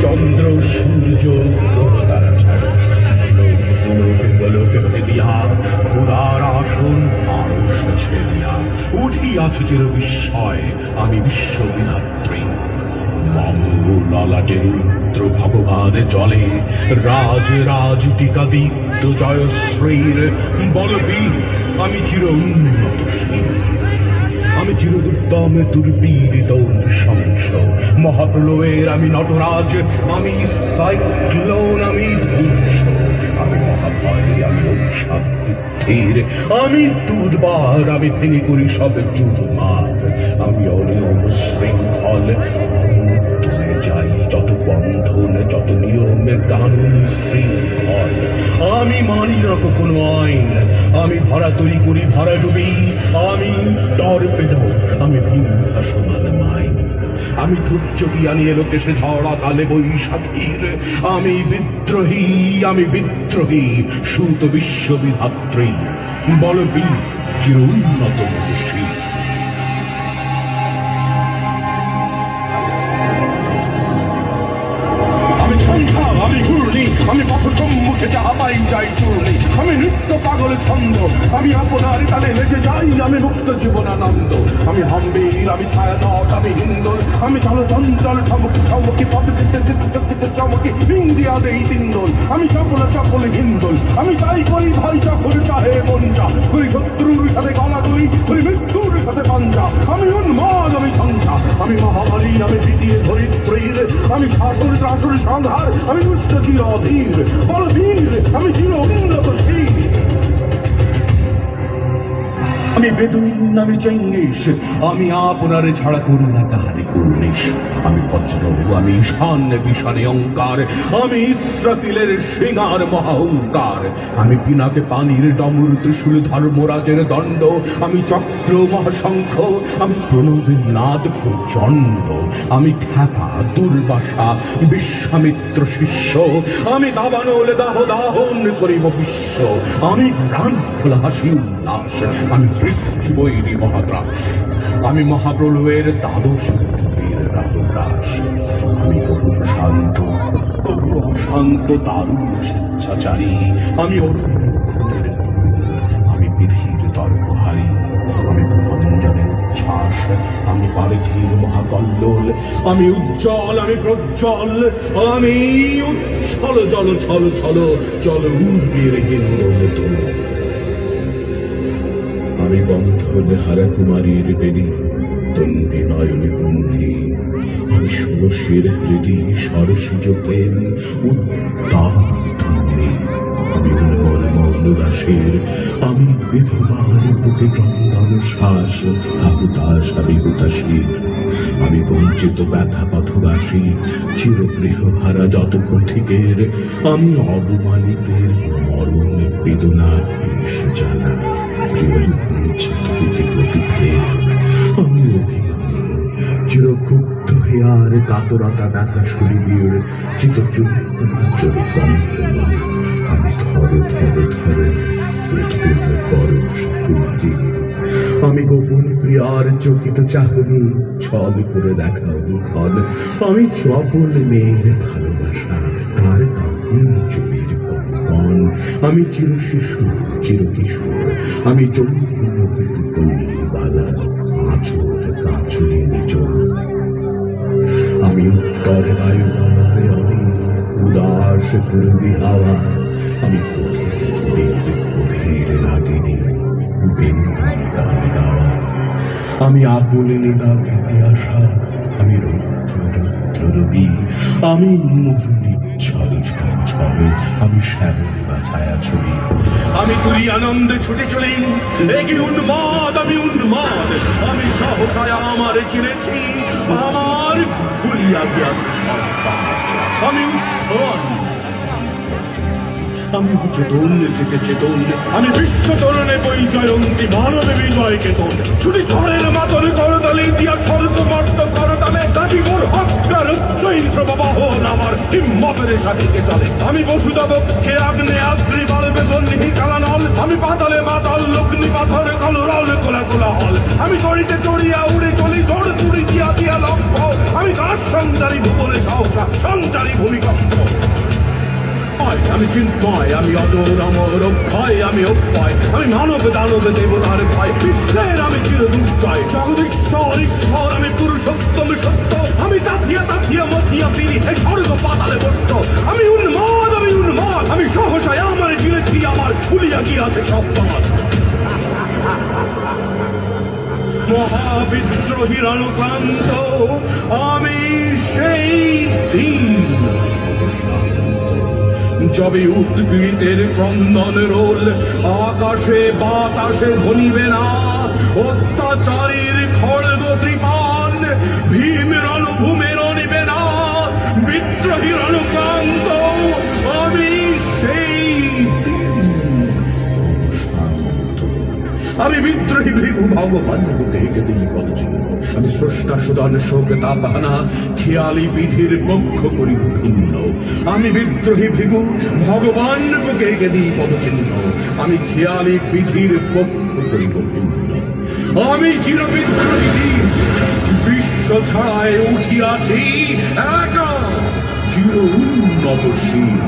চন্দ্র, সূর্য গ্রহ তারা ছাড়া বিস্ময় আমি বিশ্ববিধাত্রী ললাটের রুদ্র ভগবান জলে রাজ রাজ টিকা দীপ্ত জয়শ্রীর বলবীর আমি চির উন্নত আমি চিরদুর্দম দুর্বীরিত শংস মহাপ্রলয়ের আমি নটরাজ, আমি সাইক্লোন, আমি ধ্বংস। আমি মহাভয়, আমি অভিশাপ বৃদ্ধির। আমি দুর্বার, আমি ভেঙে করি সব চুরমার। আমি অনিয়ম শৃঙ্খল যাই যত বন্ধন, যত নিয়মে, কানুন, শৃঙ্খল। আমি মানি না কোনো আইন। আমি ভরা তৈরি করি, ভরা ডুবি। আমি টর্পেডো, আমি ভিন্ন সমান মাইন। আমি ধৈর্যকি আনিয়ে লোকেশে ঝড়া কালে বৈশাখীর। আমি বিদ্রোহী আমি বিদ্রোহী, সুত বিশ্ববিধাত্রী বলবি চির উন্নত মনীষী। আমি সন্ধ্যা, আমি ঘূর্ণি, আমি পথ সম্মুখে যাহা পাই যাই পাগল ছন্দ। আমি আপনার তালে নেচে যাই, আমি মুক্ত জীবনানন্দ। আমি হাম্বির, আমি ছায়া নট আমি হিন্দল আমি চল চঞ্চল ঠমকি ঠমকি পথ চিত্তে চিত্তে চমকি ইন্ডিয়া দেই তিন্দল আমি চপল চপল হিন্দল। আমি তাই করি ভাই যখন চাহে মন করি শত্রুর সাথে গলাগলি করি করি মৃত্যুর সাথে পাঞ্জা। আমি উন্মাদ, আমি ঝঞ্ঝা। আমি মহামারী, আমি দ্বিতীয় ধরিত্রীর আমি শাসন শাসন সংহার আমি দুষ্ট চির অধীর। বলবীর বেদুইন আমি চেঙ্গিস আমি আপনার ছাড়া করু না কাহারে করুনিস আমি বজ্র আমি ঈশান অঙ্কার আমি মহাহংকার আমি পিনাকে পানির ধর্মরাজের দণ্ড, আমি চক্র মহাশঙ্খ, আমি প্রণবের নাদ প্রচণ্ড, আমি খ্যাপা দুর্বাসা বিশ্বামিত্র শিষ্য, আমি দাবানল দাহ দাহন করিব বিশ্ব, আমি প্রাণ খোলা হাসি উল্লাস, আমি সৃষ্টি বৈরী মহাত্রাস আমি মহাপ্রলয়ের দ্বাদশ পৃথিবীর রাতগ্রাস আমি কবু অশান্ত দারুণ স্বেচ্ছাচারী। আমি অরণ্য আমি বিধির তর্কহারী। আমি উচ্ছ্বাস। আমি পারিধির মহাকল্লোল। আমি উজ্জ্বল, আমি প্রজ্জ্বল। আমি উচ্ছল জল ছল ছল। জল উর্বীর হিন্দল তোল আমি বন্ধন হারা কুমারীর বেনি তন্বী নয়নে বন্ধি আমি ষোড়শীর হৃদি সরসিজ প্রেম উত্তাপ আমি উন্মল মৌনদাসের আমি বিধবার বুকে ক্রন্দন শ্বাস হাহুতাস আমি হুতাশীর আমি বঞ্চিত ব্যথা পথবাসী চিরগৃহ ভাড়া যত পথিকের, আমি অবমানিতের মরণ বেদনার বেশ জানা চিরক্ষুব্ধ হেয়ার কাতরতা ব্যথা আমি ধরে ধরে ধরে উৎপূর্ণ আমি গোপন প্রিয়ার চকিত চাহনি ছল করে দেখাও মুখন আমি চপল মেয়ের ভালোবাসা। আমি চির শিশু, চির কিশোর। আমি নিজ আমি উত্তর বায়ু হয়ে আমি উদাস পূর্বী হাওয়া। আমি গভীর রাগিনী আমি আকুল নিদা ভীতি আশা আমি রৌদ্র রবি আমি মরুনি ছল ছল ছল আমি শ্যামল ছায়া ছবি আমি তুলি আনন্দে ছুটে চলি এগি উন্মাদ, আমি উন্মাদ, আমি সহসায় আমার চিনেছি, আমার ভুলিয়া গিয়াছে আমি উত্থান আমি চেতন, চেতে চেতন, আমি বিশ্ব তরণে বই জয়ন্তী মানবে বিজয় কেতন। ছুটি ঝড়ের মাতন করতালে, দিয়া স্বর্গ মর্ত করতালে দাসি মোর হত্যার উচ্চহীন প্রবাহন আমার, হিম্মতের সাথীকে চলে? আমি বসুদাবক্ষে আগ্নে আমি পাতালে মাতাল লগ্নি পাথর, কলরল কোলা কোলা হল। আমি চড়িতে চড়িয়া উড়ে চলি ঝড় তুড়ি দিয়া দিয়া লক্ষ্য। আমি বিকাশ সঞ্চারী ভুবনে সহসা, সঞ্চারী ভূমিকম্প। আমি চিন্ময়, আমি অজর অমর অক্ষয়, আমি অক্ষয়। আমি মানব, দানব, দেবতার ভয়। বিশ্বের আমি চির দুর্জয় জগদীশ্বর ঈশ্বর আমি পুরুষোত্তম সত্য। আমি তাথিয়া তাথিয়া মথিয়া ফিরি হে স্বর্গ পাতালে বট্ট আমি উন্মাদ আমি সহসায় আমার চিরেছি আমার ফুলিয়া গিয়াছে সব পথ মহাবিদ্রোহী রণকান্ত আমি সেই দিন যবে উদ্ভিদের ক্রন্দন রোল, আকাশে বাতাসে ধনিবে না অত্যাচারীর আমি বিদ্রোহী ভৃগু ভগবান, বুকে দিই পদচিহ্ন আমি স্রষ্টা সুদান শোক তাপানা খেয়ালি বিধির পক্ষ করি ভিন্ন আমি বিদ্রোহী ভৃগু ভগবান, বুকে দিই পদচিহ্ন আমি খেয়ালি বিধির পক্ষ করিব ভিন্ন আমি চির বিদ্রোহী বিশ্ব ছাড়ায় উঠিয়াছি, একা, চির উন্নতশীল।